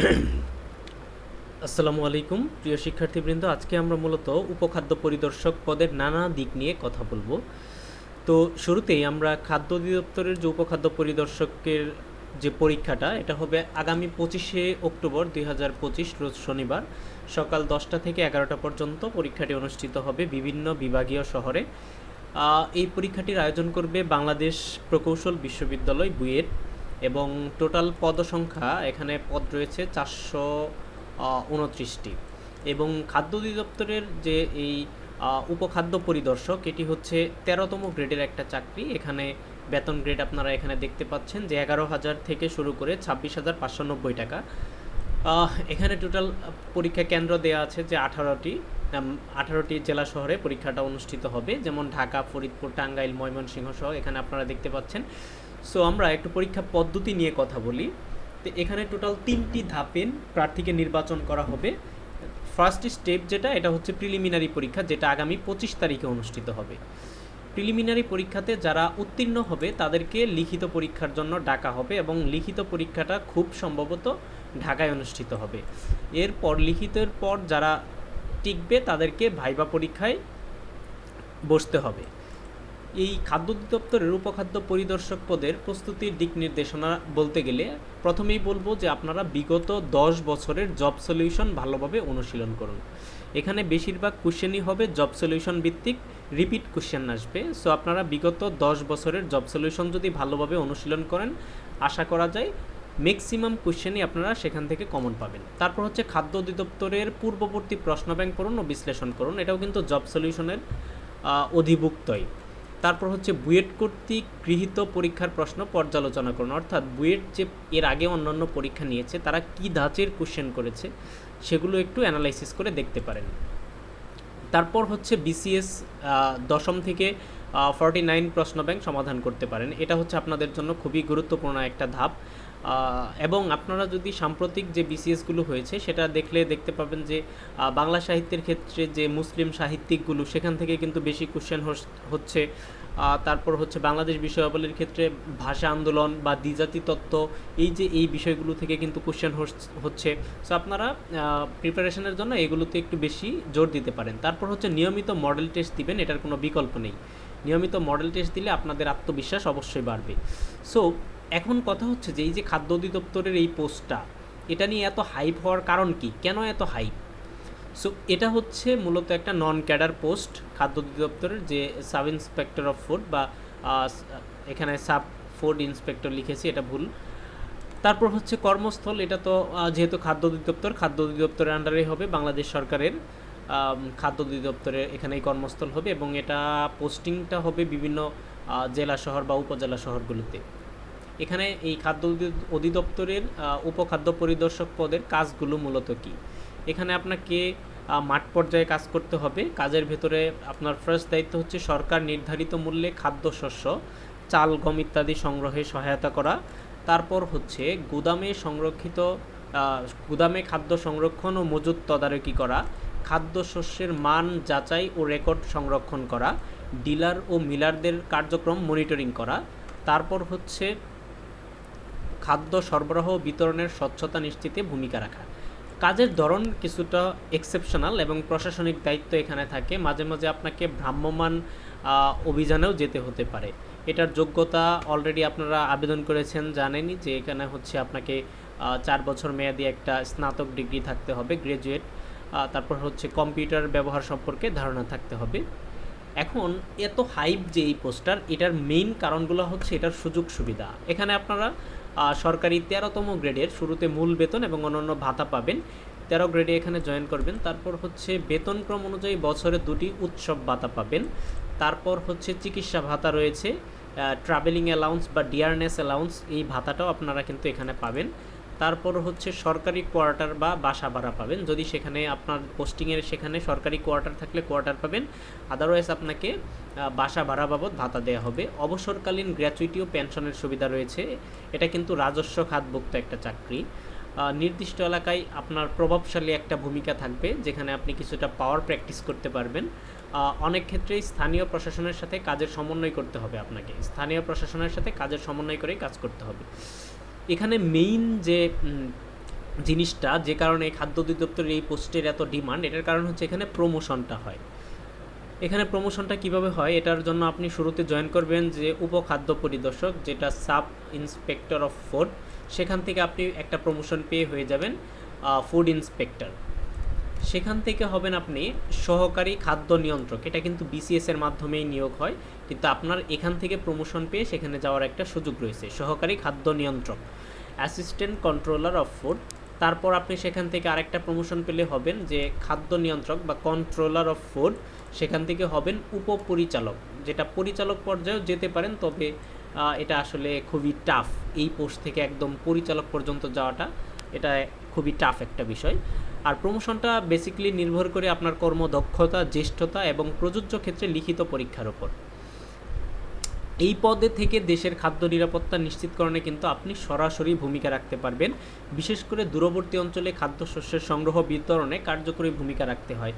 আসসালামু আলাইকুম, প্রিয় শিক্ষার্থীবৃন্দ। আজকে আমরা মূলত উপখাদ্য পরিদর্শক পদের নানা দিক নিয়ে কথা বলব। তো শুরুতেই আমরা খাদ্য অধিদপ্তরের যে উপখাদ্য পরিদর্শকের যে পরীক্ষাটা, এটা হবে আগামী পঁচিশে অক্টোবর দুই হাজার পঁচিশ, রোজ শনিবার সকাল দশটা থেকে এগারোটা পর্যন্ত পরীক্ষাটি অনুষ্ঠিত হবে বিভিন্ন বিভাগীয় শহরে। এই পরীক্ষাটির আয়োজন করবে বাংলাদেশ প্রকৌশল বিশ্ববিদ্যালয় বুয়েট। এবং টোটাল পদ সংখ্যা এখানে পদ রয়েছে চারশো উনত্রিশটি। এবং খাদ্য অধিদপ্তরের যে এই উপখাদ্য পরিদর্শক, এটি হচ্ছে তেরোতম গ্রেডের একটা চাকরি। এখানে বেতন গ্রেড আপনারা এখানে দেখতে পাচ্ছেন যে এগারো হাজার থেকে শুরু করে ছাব্বিশ হাজার পাঁচশো নব্বই টাকা। এখানে টোটাল পরীক্ষা কেন্দ্র দেওয়া আছে যে আঠারোটি। আঠারোটি জেলা শহরে পরীক্ষাটা অনুষ্ঠিত হবে, যেমন ঢাকা, ফরিদপুর, টাঙ্গাইল, ময়মনসিংহ সহ এখানে আপনারা দেখতে পাচ্ছেন। সো আমরা একটু পরীক্ষা পদ্ধতি নিয়ে কথা বলি। তো এখানে টোটাল তিনটি ধাপে প্রার্থীকে নির্বাচন করা হবে। ফার্স্ট স্টেপ যেটা, এটা হচ্ছে প্রিলিমিনারি পরীক্ষা, যেটা আগামী পঁচিশ তারিখে অনুষ্ঠিত হবে। প্রিলিমিনারি পরীক্ষাতে যারা উত্তীর্ণ হবে, তাদেরকে লিখিত পরীক্ষার জন্য ডাকা হবে এবং লিখিত পরীক্ষাটা খুব সম্ভবত ঢাকায় অনুষ্ঠিত হবে। এরপর, লিখিতের পর যারা টিকবে, তাদেরকে ভাইবা পরীক্ষায় বসতে হবে। এই খাদ্য অধিদপ্তরের উপখাদ্য পরিদর্শক পদের প্রস্তুতির দিক নির্দেশনা বলতে গেলে, প্রথমেই বলব যে আপনারা বিগত দশ বছরের জব সলিউশন ভালোভাবে অনুশীলন করুন। এখানে বেশিরভাগ কোশ্চেনই হবে জব সলিউশন ভিত্তিক, রিপিট কোশ্চেন আসবে। সো আপনারা বিগত দশ বছরের জব সলিউশন যদি ভালোভাবে অনুশীলন করেন, আশা করা যায় ম্যাক্সিমাম কোশ্চেনই আপনারা সেখান থেকে কমন পাবেন। তারপর হচ্ছে খাদ্য অধিদপ্তরের পূর্ববর্তী প্রশ্ন ব্যাংক পড়ুন ও বিশ্লেষণ করুন। এটাও কিন্তু জব সলিউশনের অধিভুক্তই। তারপর হচ্ছে বুয়েট কর্তৃক গৃহীত পরীক্ষার প্রশ্ন পর্যালোচনা করুন। অর্থাৎ বুয়েট যে এর আগে অন্যান্য পরীক্ষা নিয়েছে, তারা কি ধাঁচের কোশ্চেন করেছে, সেগুলো একটু অ্যানালাইসিস করে দেখতে পারেন। তারপর হচ্ছে বিসিএস দশম থেকে ফর্টি নাইন প্রশ্ন ব্যাংক সমাধান করতে পারেন। এটা হচ্ছে আপনাদের জন্য খুবই গুরুত্বপূর্ণ একটা ধাপ। এবং আপনারা যদি সাম্প্রতিক যে বিসিএসগুলো হয়েছে, সেটা দেখলে দেখতে পাবেন যে বাংলা সাহিত্যের ক্ষেত্রে যে মুসলিম সাহিত্যিকগুলো, সেখান থেকে কিন্তু বেশি কোশ্চেন হচ্ছে। তারপর হচ্ছে বাংলাদেশ বিষয়াবলীর ক্ষেত্রে ভাষা আন্দোলন বা দ্বিজাতি তত্ত্ব, এই যে, এই বিষয়গুলো থেকে কিন্তু কোশ্চেন হচ্ছে। সো আপনারা প্রিপারেশনের জন্য এগুলোতে একটু বেশি জোর দিতে পারেন। তারপর হচ্ছে নিয়মিত মডেল টেস্ট দিবেন, এটার কোনো বিকল্প নেই। নিয়মিত মডেল টেস্ট দিলে আপনাদের আত্মবিশ্বাস অবশ্যই বাড়বে। সো এখন কথা হচ্ছে যে, এই যে খাদ্য অধিদপ্তরের এই পোস্টটা, এটা নিয়ে এত হাইপ হওয়ার কারণ কি? কেন এত হাইপ সো এটা হচ্ছে মূলত একটা নন ক্যাডার পোস্ট খাদ্য অধিদপ্তরের যে সাব ইন্সপেক্টর অফ ফুড বা এখানে সাব ফুড ইন্সপেক্টর লিখেছি, এটা ভুল। তারপর হচ্ছে কর্মস্থল, এটা তো যেহেতু খাদ্য অধিদপ্তর, খাদ্য অধিদপ্তরের আন্ডারে হবে বাংলাদেশ সরকারের খাদ্য অধিদপ্তরের এখানেই কর্মস্থল হবে এবং এটা পোস্টিংটা হবে বিভিন্ন জেলা শহর বা উপজেলা শহরগুলোতে। এখানে এই খাদ্য অধিদপ্তরের উপখাদ্য পরিদর্শক পদের কাজগুলো মূলত কি? এখানে আপনাকে মাঠ পর্যায়ে কাজ করতে হবে। কাজের ভেতরে আপনার ফার্স্ট দায়িত্ব হচ্ছে সরকার নির্ধারিত মূল্যে খাদ্যশস্য, চাল, গম ইত্যাদি সংগ্রহে সহায়তা করা। তারপর হচ্ছে গুদামে সংরক্ষিত গুদামে খাদ্য সংরক্ষণ ও মজুত তদারকি করা, খাদ্যশস্যের মান যাচাই ও রেকর্ড সংরক্ষণ করা, ডিলার ও মিলারদের কার্যক্রম মনিটরিং করা। তারপর হচ্ছে খাদ্য সরবরাহ বিতরণের স্বচ্ছতা নিশ্চিতে ভূমিকা রাখা। কাজের ধরন কিছুটা এক্সেপশনাল এবং প্রশাসনিক দায়িত্ব এখানে থাকে। মাঝে মাঝে আপনাকে ভ্রাম্যমাণ আহ, অভিযানেও যেতে হতে পারে। এটার যোগ্যতা অলরেডি আপনারা আবেদন করেছেন জানেনই যে এখানে হচ্ছে আপনাকে চার বছর মেয়াদি একটা স্নাতক ডিগ্রি থাকতে হবে গ্রাজুয়েট তারপর হচ্ছে কম্পিউটার ব্যবহার সম্পর্কে ধারণা থাকতে হবে। এখন এত হাইপ যে এই পোস্টার এটার মেইন কারণগুলো হচ্ছে এটার সুযোগ সুবিধা। এখানে আপনারা সরকারি তেরোতম গ্রেডের শুরুতে মূল বেতন এবং অন্যান্য ভাতা পাবেন। তেরো গ্রেডে এখানে জয়েন করবেন। তারপর হচ্ছে বেতনক্রম অনুযায়ী বছরে দুটি উৎসব ভাতা পাবেন। তারপর হচ্ছে চিকিৎসা ভাতা রয়েছে। ট্রাভেলিং অ্যালাউন্স বা ডিয়ারনেস অ্যালাউন্স এই ভাতাটাও আপনারা কিন্তু এখানে পাবেন। তারপর হচ্ছে সরকারি কোয়ার্টার বা বাসা ভাড়া পাবেন। যদি সেখানে আপনার পোস্টিংয়ের সেখানে সরকারি কোয়ার্টার থাকলে কোয়ার্টার পাবেন। আদারওয়াইজ আপনাকে বাসা ভাড়া বাবদ ভাতা দেওয়া হবে। অবসরকালীন গ্র্যাচুইটি ও পেনশনের সুবিধা রয়েছে। এটা কিন্তু রাজস্ব খাতভুক্ত একটা চাকরি। নির্দিষ্ট এলাকায় আপনার প্রভাবশালী একটা ভূমিকা থাকবে, যেখানে আপনি কিছুটা পাওয়ার প্র্যাকটিস করতে পারবেন। অনেক ক্ষেত্রেই স্থানীয় প্রশাসনের সাথে কাজের সমন্বয় করতে হবে আপনাকে। স্থানীয় প্রশাসনের সাথে কাজের সমন্বয় করেই কাজ করতে হবে। এখানে মেইন যে জিনিসটা, যে কারণে খাদ্য অধিদপ্তরের এই পোস্টের এত ডিমান্ড এটার কারণ হচ্ছে এখানে প্রমোশনটা হয়। এখানে প্রমোশনটা কীভাবে হয়? এটার জন্য আপনি শুরুতে জয়েন করবেন যে উপখাদ্য পরিদর্শক, যেটা সাব ইন্সপেক্টর অফ ফুড সেখান থেকে আপনি একটা প্রমোশন পেয়ে হয়ে যাবেন ফুড ইন্সপেক্টর সেখান থেকে হবেন আপনি সহকারী খাদ্য নিয়ন্ত্রক। এটা কিন্তু বিসিএস এর মাধ্যমেই নিয়োগ হয়। কিন্তু আপনার এখান থেকে প্রমোশন পেয়ে সেখানে যাওয়ার একটা সুযোগ রয়েছে। সহকারী খাদ্য নিয়ন্ত্রক অ্যাসিস্ট্যান্ট কন্ট্রোলার অফ ফুড তারপর আপনি সেখান থেকে আরেকটা প্রমোশন পেলে হবেন যে খাদ্য নিয়ন্ত্রক বা কন্ট্রোলার অফ ফুড সেখান থেকে হবেন উপপরিচালক, যেটা পরিচালক পর্যায়েও যেতে পারেন, তবে এটা আসলে খুবই টাফ এই পোস্ট থেকে একদম পরিচালক পর্যন্ত যাওয়াটা, এটা খুবই টাফ একটা বিষয়। আর প্রমোশনটা বেসিক্যালি নির্ভর করে আপনার কর্মদক্ষতা, জ্যেষ্ঠতা এবং প্রযোজ্য ক্ষেত্রে লিখিত পরীক্ষার উপর। এই পদে থেকে দেশের খাদ্য নিরাপত্তা নিশ্চিতকরণে কিন্তু আপনি সরাসরি ভূমিকা রাখতে পারবেন। বিশেষ করে দূরবর্তী অঞ্চলে খাদ্যশস্যের সংগ্রহ, বিতরণে কার্যকরী ভূমিকা রাখতে হয়।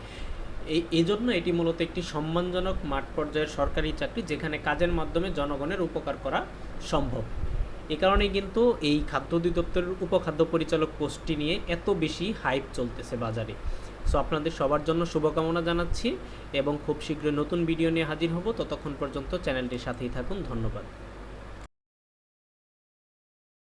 এই এজন্য এটি মূলত একটি সম্মানজনক মাঠ পর্যায়ের সরকারি চাকরি যেখানে কাজের মাধ্যমে জনগণের উপকার করা সম্ভব। এ কারণে কিন্তু এই খাদ্য অধিদপ্তরের উপখাদ্য পরিচালক পোস্টটি নিয়ে এত বেশি হাইপ চলতেছে বাজারে। সো আপনাদের সবার জন্য শুভকামনা জানাচ্ছি এবং খুব শীঘ্রই নতুন ভিডিও নিয়ে হাজির হব। ততক্ষণ পর্যন্ত চ্যানেলটির সাথেই থাকুন। ধন্যবাদ।